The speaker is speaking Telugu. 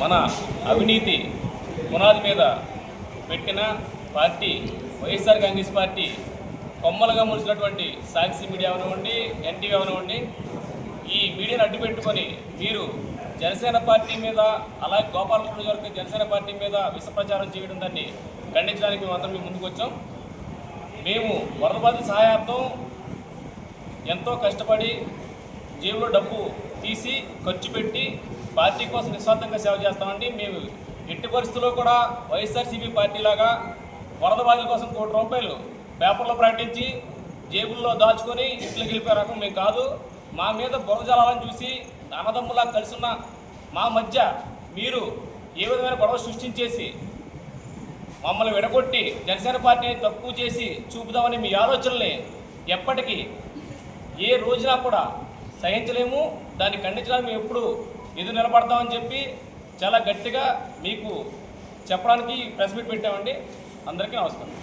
మన అవినీతి పునాది మీద పెట్టిన పార్టీ వైఎస్ఆర్ కాంగ్రెస్ పార్టీ కొమ్మలుగా ముడిచినటువంటి సాక్షి మీడియా అవనివ్వండి ఎన్టీవీ అవనివ్వండి ఈ మీడియాను అడ్డు పెట్టుకొని మీరు జనసేన పార్టీ మీద అలాగే గోపాలపురం వరకు జనసేన పార్టీ మీద విషప్రచారం చేయడం దాన్ని ఖండించడానికి మేము అందరం ముందుకు వచ్చాం. మేము వరద బాధిత సహాయార్థం ఎంతో కష్టపడి జేబులో డబ్బు తీసి ఖర్చు పెట్టి పార్టీ కోసం నిస్వార్థంగా సేవ చేస్తామండి. మేము ఎట్టి పరిస్థితుల్లో కూడా వైఎస్ఆర్సీపీ పార్టీ లాగా వరద బాధితుల కోసం కోటి రూపాయలు పేపర్లో ప్రకటించి జేబుల్లో దాచుకొని ఇంట్లోకి వెళ్ళిపోయే రకం మేము కాదు. మా మీద బురదజలాలను చూసి అన్నదమ్ములా కలిసిన మా మధ్య మీరు ఏ విధమైన గొడవ సృష్టించేసి మమ్మల్ని విడగొట్టి జనసేన పార్టీని తక్కువ చేసి చూపుదామని మీ ఆలోచనల్ని ఎప్పటికీ ఏ రోజున కూడా సహించలేము దాన్ని ఖండించడానికి మేము ఎప్పుడు ఎదురు నిలబడతామని చెప్పి చాలా గట్టిగా మీకు చెప్పడానికి ప్రెస్ మీట్ పెట్టామండి. అందరికీ నమస్కారం.